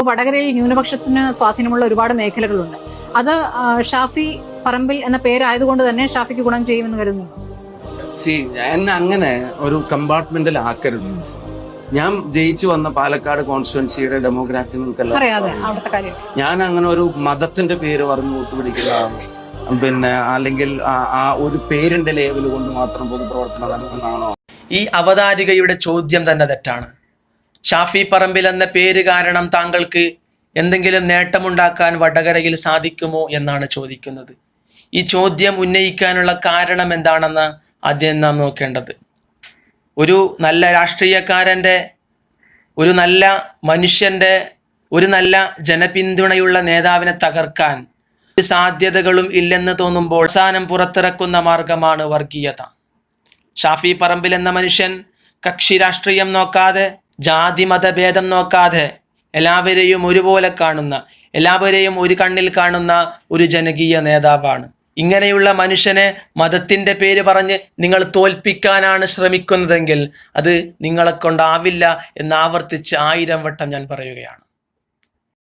വടകരയിൽ ന്യൂനപക്ഷത്തിന് സ്വാധീനമുള്ള ഒരുപാട് മേഖലകളുണ്ട്. അത് ഷാഫി പറമ്പിൽ എന്ന പേരായതുകൊണ്ട് തന്നെ ഷാഫിക്ക് ഗുണം ചെയ്യുമെന്ന് കരുതുന്നു. സി എന്നെ അങ്ങനെ ഒരു കമ്പാർട്ട്മെന്റിൽ ആക്കരുത്. ഞാൻ ജയിച്ചു വന്ന പാലക്കാട് കോൺസ്റ്റുവൻസിയുടെ ഡെമോഗ്രാഫി നിങ്ങൾക്കെല്ലാം ഞാൻ അങ്ങനെ ഒരു മതത്തിന്റെ പേര് പറഞ്ഞു കൂട്ടുപിടിക്കുന്ന പിടിക്കുക പിന്നെ അല്ലെങ്കിൽ ആ- ആ ഒരു പേരിന്റെ ലേവൽ കൊണ്ട് മാത്രം പൊതുപ്രവർത്തനം നടത്തുന്നതാണോ ഈ അവതാരികയുടെ ചോദ്യം തന്നെ തെറ്റാണ്. ഷാഫി പറമ്പിൽ എന്ന പേര് കാരണം താങ്കൾക്ക് എന്തെങ്കിലും നേട്ടമുണ്ടാക്കാൻ വടകരയിൽ സാധിക്കുമോ എന്നാണ് ചോദിക്കുന്നത്. ഈ ചോദ്യം ഉന്നയിക്കാനുള്ള കാരണം എന്താണെന്ന് ആദ്യം നാം നോക്കേണ്ടത്. ഒരു നല്ല രാഷ്ട്രീയക്കാരന്റെ ഒരു നല്ല മനുഷ്യന്റെ ഒരു നല്ല ജനപിന്തുണയുള്ള നേതാവിനെ തകർക്കാൻ സാധ്യതകളും ഇല്ലെന്ന് തോന്നുമ്പോൾ അവസാനം പുറത്തിറക്കുന്ന മാർഗമാണ് വർഗീയത. ഷാഫി പറമ്പിൽ എന്ന മനുഷ്യൻ കക്ഷി രാഷ്ട്രീയം നോക്കാതെ ജാതി മതഭേദം നോക്കാതെ എല്ലാവരെയും ഒരുപോലെ കാണുന്ന എല്ലാവരെയും ഒരു കണ്ണിൽ കാണുന്ന ഒരു ജനകീയ നേതാവാണ്. ഇങ്ങനെയുള്ള മനുഷ്യനെ മതത്തിന്റെ പേര് പറഞ്ഞ് നിങ്ങൾ തോൽപ്പിക്കാനാണ് ശ്രമിക്കുന്നതെങ്കിൽ അത് നിങ്ങളെ കൊണ്ടാവില്ല എന്ന് ആവർത്തിച്ച് ആയിരം വട്ടം ഞാൻ പറയുകയാണ്.